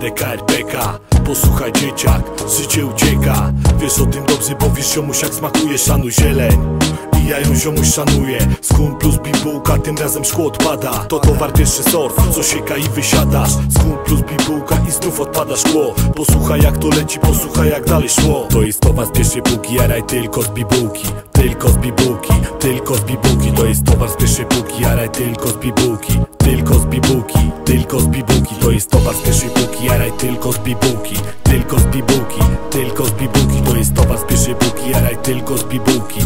PDK, RPK Posłuchaj dzieciak, życie ucieka. Wiesz o tym dobrze, bo wiesz ziomuś jak smakuje Szanuj zieleń. I ja ją ziomuś szanuję. Skun plus bibułka, tym razem szkło odpada. To towar pierwszy sort, co sieka i wysiadasz. Skun plus bibułka i znów odpada szkło. Posłuchaj jak to leci, posłuchaj jak dalej szło. To jest towar z pierwszej półki, jaraj tylko z bibułki. Tylko z bibułki, tylko z bibułki. To jest towar z pierwszej półki, jaraj tylko z bibułki Tylko z bibułki, tylko z bibułki To jest towar z pierwszej półki, jaraj tylko z bibułki Tylko z bibułki, tylko z bibułki To jest towar z pierwszej półki, jaraj tylko z bibułki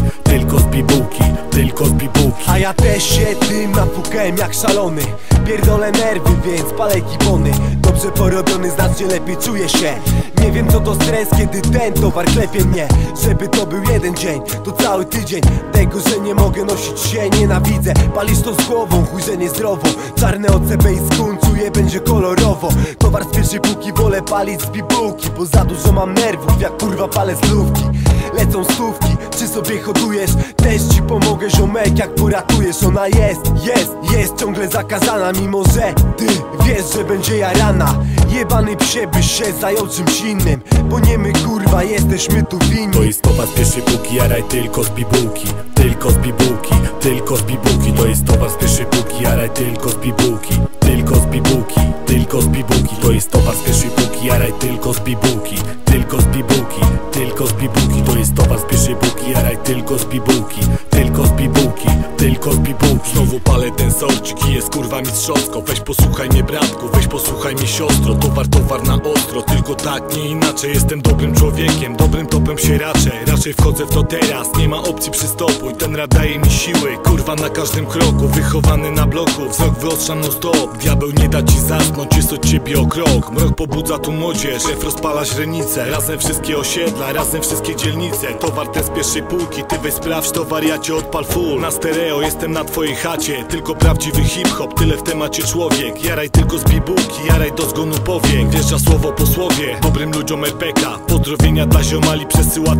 A ja też się tym napukałem jak szalony. Pierdolę nerwy, więc palę gibony Dobrze porobiony, znacznie lepiej czuję się. Nie wiem co to stres, kiedy ten towar klepie mnie. Żeby to był jeden dzień, to cały tydzień. Tego, że nie mogę nosić się, nienawidzę. Palisz to z głową, chuj, że niezdrowo. Czarne OCB i skun, czuję, będzie kolorowo. Towar z pierwszej półki, wolę palić z bibułki Bo za dużo mam nerwów, jak kurwa palę z lówki. Lecą stówki, czy sobie hodujesz? Też ci pomogę ziomek jak poratujesz Ona jest, jest, jest ciągle zakazana Mimo, że ty wiesz, że będzie jarana. Jebany psie byś się zajął czymś innym Bo nie my kurwa jesteśmy tu winni. To jest towar z pierwszej półki, jaraj tylko z bibułki Tylko z bibułki, tylko z bibułki. To jest towar z pierwszej półki, jaraj tylko z bibułki Tylko z bibułki, tylko z bibułki. To jest towar z pierwszej półki, jaraj tylko z bibułki Tylko z bibułki, tylko z bibułki To jest towar z pierwszej półki, jaraj tylko z bibułki Tylko z bibułki, tylko z bibułki. Znowu palę ten sorcik i jest kurwa mistrzowsko Weź posłuchaj mnie bratku, weź posłuchaj mnie siostro. Towar, towar na ostro, tylko tak, nie inaczej. Jestem dobrym człowiekiem, dobrym topem się raczę Raczej wchodzę w to teraz, nie ma opcji przystopu I ten rad daje mi siły, kurwa na każdym kroku Wychowany na bloku, wzrok wyostrzam no stop Diabeł nie da ci zasnąć, jest od ciebie o krok Mrok pobudza tu młodzież, szef rozpala źrenice. Razem wszystkie osiedla, razem wszystkie dzielnice. Towar ten z pierwszej półki, ty weź sprawdź to wariacie odpal full. Na stereo jestem na twojej chacie, tylko prawdziwy hip-hop Tyle w temacie człowiek, jaraj tylko z bibułki Jaraj do zgonu powiek, wjeżdża słowo po słowie. Dobrym ludziom RPK, pozdrowienia dla ziomali przesyła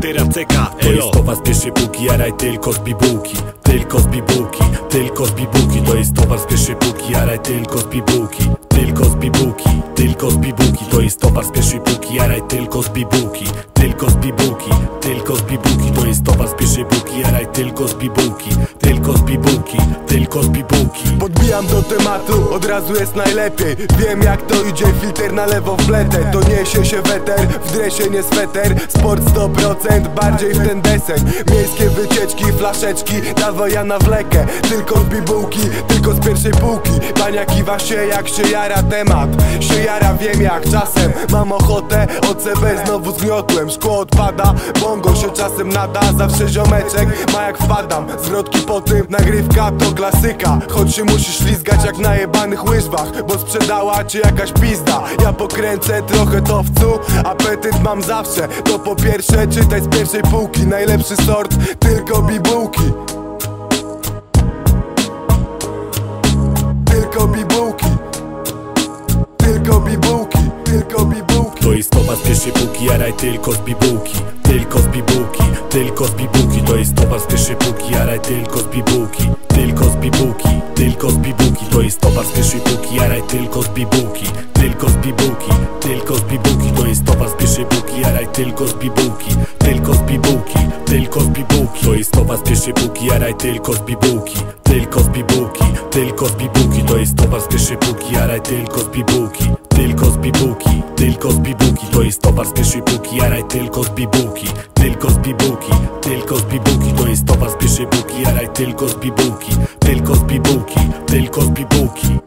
To jest towar z pierwszej półki, jaraj tylko z bibułki. Tylko z bibułki, tylko z bibułki. To jest towar z pierwszej półki, jaraj tylko z bibułki. Tylko z bibułki, tylko z bibułki. To jest towar z pierwszej półki, jaraj tylko z bibułki Tylko z bibułki, tylko z bibułki To jest towar z pierwszej półki, jaraj tylko z bibułki Tylko z bibułki, tylko z bibułki. Podbijam do tematu, od razu jest najlepiej. Wiem jak to idzie, filter na lewo wpletę To niesie się weter, w dresie nie sweter. Sport 100%, bardziej w ten deseń. Miejskie wycieczki, flaszeczki, dawaj ja nawlekę Tylko z bibułki, tylko z pierwszej półki. Bania kiwa się jak się jara temat. Się jara wiem jak czasem Mam ochotę, OCB znowu zmiotłem Szkło odpada, bongo się czasem nada. Zawsze ziomeczek ma jak wpadam. Zwrotki po tym, nagrywka to klasyka. Choć się musisz ślizgać jak na jebanych łyżwach Bo sprzedała cię jakaś pizda. Ja pokręcę trochę towcu Apetyt mam zawsze. To po pierwsze czytaj z pierwszej półki. Najlepszy sort, tylko bibułki. Tylko bibułki jaraj tylko z bibułki Tylko z bibułki, tylko z bibułki To jest towar z pierwszej półki, jaraj tylko z bibułki Tylko z bibułki, tylko z bibułki To jest towar z pierwszej półki, jaraj tylko z bibułki Tylko z bibułki, tylko z bibułki To jest towar z pierwszej półki, jaraj tylko z bibułki Tylko z bibułki, tylko z bibułki To jest towar z pierwszej półki, jaraj tylko z bibułki Tylko z bibułki, tylko z bibułki To jest towar z pierwszej półki, jaraj tylko z bibułki bibułki, tylko z bibułki To jest towar z pierwszej półki, jaraj tylko z bibułki Tylko z bibułki, tylko z bibułki To jest towar z pierwszej półki, jaraj tylko z bibułki Tylko z bibułki, tylko z bibułki